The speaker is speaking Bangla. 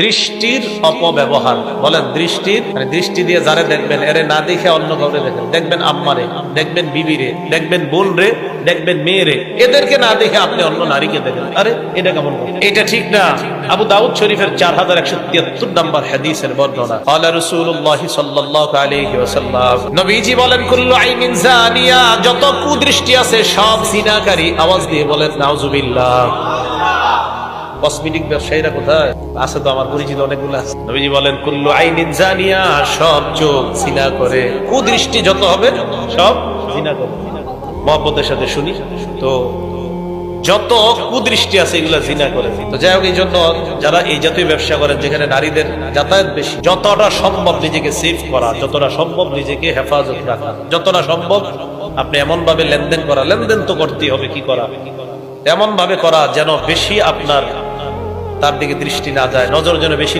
দৃষ্টির অপব্যবহার। বলেন দৃষ্টির মানে দৃষ্টি দিয়ে যারে দেখবেন, এরে না দেখে অন্য কাউরে দেখেন। দেখবেন আম্মারে, দেখবেন বিবিরে, দেখবেন বোন রে দেখবেন মেয়েরে। এদেরকে না দেখে আপনি অন্য নারীকে দেখেন। আরে, এটা কেমন? এটা ঠিক না। আবু দাউদ শরীফের চার হাজার একশো তিয়াত্তর নম্বর হাদিসের বর্ণনা। আল্লাহ রসুল্লাহ সাল্লাহ আলাইহি ওয়াসাল্লাম, নবীজি বলেন, কুল্লু আইনিন জানিয়া, যত কুদৃষ্টি আছে, সব জিনাকারী আওয়াজ দিয়ে বলেন, নাউজুবিল্লাহ। কসমেটিক ব্যবসায়ীরা কোথায়? আছে তো আমার পরিচিত অনেকগুলো আছে। নবীজি বলেন, কুল্লু জানিয়া, সব চোখ করে। কুদৃষ্টি যত হবে, সব করে। মহব্বতের সাথে শুনি, তো যত কুদৃষ্টি আছে, এগুলা জিনা করে। তো যাই হোক, এই জন্য যারা এই জাতীয় ব্যবসা করেন, যেখানে নারীদের যাতায়াত বেশি, যতটা সম্ভব নিজেকে সেভ করা, যতটা সম্ভব নিজেকে হেফাজত রাখা, যতটা সম্ভব আপনি এমন ভাবে লেনদেন করা, লেনদেন তো করতেই হবে, কি করা? এমন ভাবে করা যেন বেশি আপনার তার দিকে দৃষ্টি না যায় নজর যেন বেশি